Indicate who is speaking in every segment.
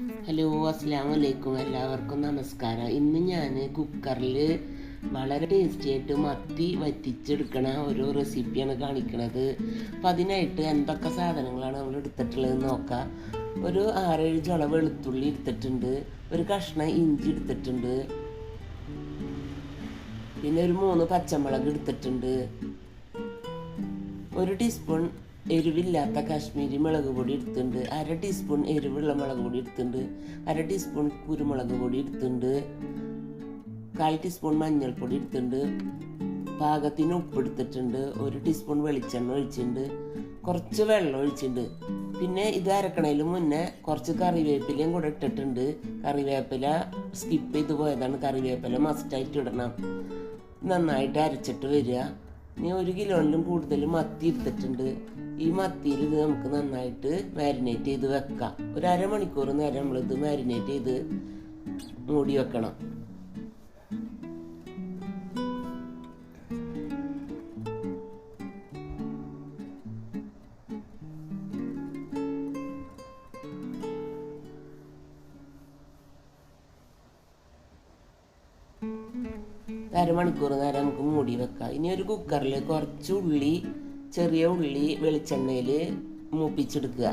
Speaker 1: Hello അസ്സാം വലൈക്കും എല്ലാവർക്കും നമസ്കാരം. ഇന്ന് ഞാൻ കുക്കറിൽ വളരെ ടേസ്റ്റി ആയിട്ട് മത്തി വറ്റിച്ചെടുക്കണ ഒരു റെസിപ്പിയാണ് കാണിക്കണത്. അപ്പം അതിനായിട്ട് എന്തൊക്കെ സാധനങ്ങളാണ് നമ്മൾ എടുത്തിട്ടുള്ളതെന്ന് നോക്കാം. ഒരു ആറേഴ് ചുള വെളുത്തുള്ളി എടുത്തിട്ടുണ്ട്. ഒരു കഷ്ണം ഇഞ്ചി എടുത്തിട്ടുണ്ട്. പിന്നെ ഒരു മൂന്ന് പച്ചമുളക് എടുത്തിട്ടുണ്ട്. ഒരു ടീസ്പൂൺ എരിവില്ലാത്ത കാശ്മീരി മുളക് പൊടി എടുത്തിട്ടുണ്ട്. അര ടീസ്പൂൺ എരിവുള്ള മുളക് പൊടി എടുത്തിട്ടുണ്ട്. അര ടീസ്പൂൺ കുരുമുളക് പൊടി എടുത്തിട്ടുണ്ട്. കാൽ ടീസ്പൂൺ മഞ്ഞൾപ്പൊടി എടുത്തിട്ടുണ്ട്. പാകത്തിന് ഉപ്പ് എടുത്തിട്ടുണ്ട്. ഒരു ടീസ്പൂൺ വെളിച്ചെണ്ണ ഒഴിച്ചിട്ടുണ്ട്. കുറച്ച് വെള്ളം ഒഴിച്ചിട്ടുണ്ട്. പിന്നെ ഇത് അരക്കണതിന് മുന്നേ കുറച്ച് കറിവേപ്പിലയും കൂടെ ഇട്ടിട്ടുണ്ട്. കറിവേപ്പില സ്കിപ്പ് ചെയ്ത് പോയതാണ്. കറിവേപ്പില മസ്റ്റായിട്ട് ഇടണം. നന്നായിട്ട് അരച്ചിട്ട് വരിക. ഇനി ഒരു കിലോയിലും കൂടുതൽ മത്തി എടുത്തിട്ടുണ്ട്. ഈ മത്തിയിൽ ഇത് നമുക്ക് നന്നായിട്ട് മാരിനേറ്റ് ചെയ്ത് വെക്കാം. ഒരു അരമണിക്കൂർ നേരം നമ്മളിത് മാരിനേറ്റ് ചെയ്ത് മൂടി വെക്കണം. അരമണിക്കൂർ നേരം നമുക്ക് മൂടി വെക്കാം. ഇനി ഒരു കുക്കറിൽ കുറച്ച് ഉള്ളി ചെറിയ ഉള്ളി വെളിച്ചെണ്ണയിൽ മൂപ്പിച്ചെടുക്കുക.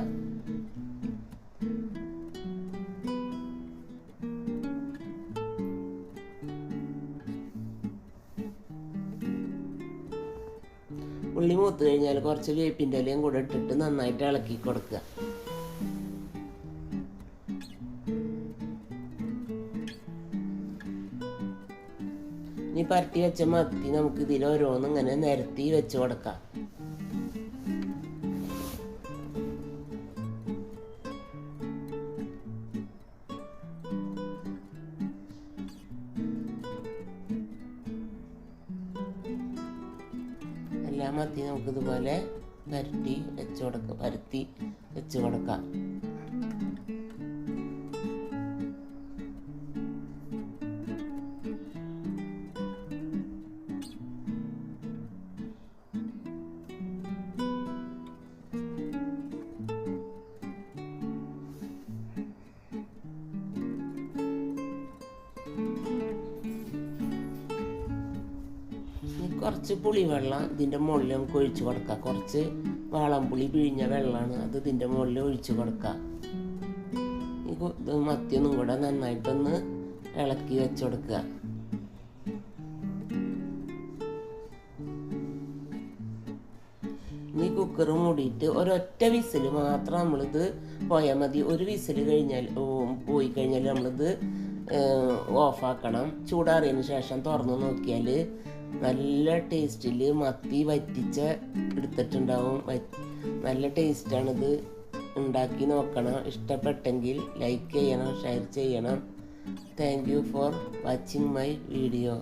Speaker 1: ഉള്ളി മൂത്ത് കഴിഞ്ഞാൽ കുറച്ച് വേപ്പിന്റെ ഇലയും കൂടെ ഇട്ടിട്ട് നന്നായിട്ട് ഇളക്കി കൊടുക്കുക. ഇനി പരട്ടി വെച്ച മത്തി നമുക്ക് ഇതിൽ ഓരോന്നും ഇങ്ങനെ നിരത്തി വെച്ച് കൊടുക്കാം. എല്ലാ മത്തി നമുക്ക് ഇതുപോലെ പരട്ടി വെച്ച് കൊടുക്കാം പരത്തി വെച്ച് കൊടുക്കാം. കുറച്ച് പുളിവെള്ളം ഇതിന്റെ മുകളിൽ നമുക്ക് ഒഴിച്ചു കൊടുക്കാം. കുറച്ച് വാളംപുളി പിഴിഞ്ഞ വെള്ളമാണ് അത് ഇതിന്റെ മുകളിൽ ഒഴിച്ചു കൊടുക്കാം. ഈ മത്തിയൊന്നും കൂടെ നന്നായിട്ടൊന്ന് ഇളക്കി വെച്ച് കൊടുക്കുക. ഇനി കുക്കർ മൂടിയിട്ട് ഒരൊറ്റ വിസിൽ മാത്രം നമ്മളിത് പോയാൽ മതി. ഒരു വിസിൽ കഴിഞ്ഞാൽ പോയി കഴിഞ്ഞാൽ നമ്മളിത് ഓഫാക്കണം. ചൂടാറിയതിന് ശേഷം തുറന്ന് നോക്കിയാൽ നല്ല ടേസ്റ്റിൽ മത്തി വറ്റിച്ച എടുത്തിട്ടുണ്ടാവും. നല്ല ടേസ്റ്റാണിത് ഉണ്ടാക്കി നോക്കണം. ഇഷ്ടപ്പെട്ടെങ്കിൽ ലൈക്ക് ചെയ്യണം ഷെയർ ചെയ്യണം. Thank you for watching my video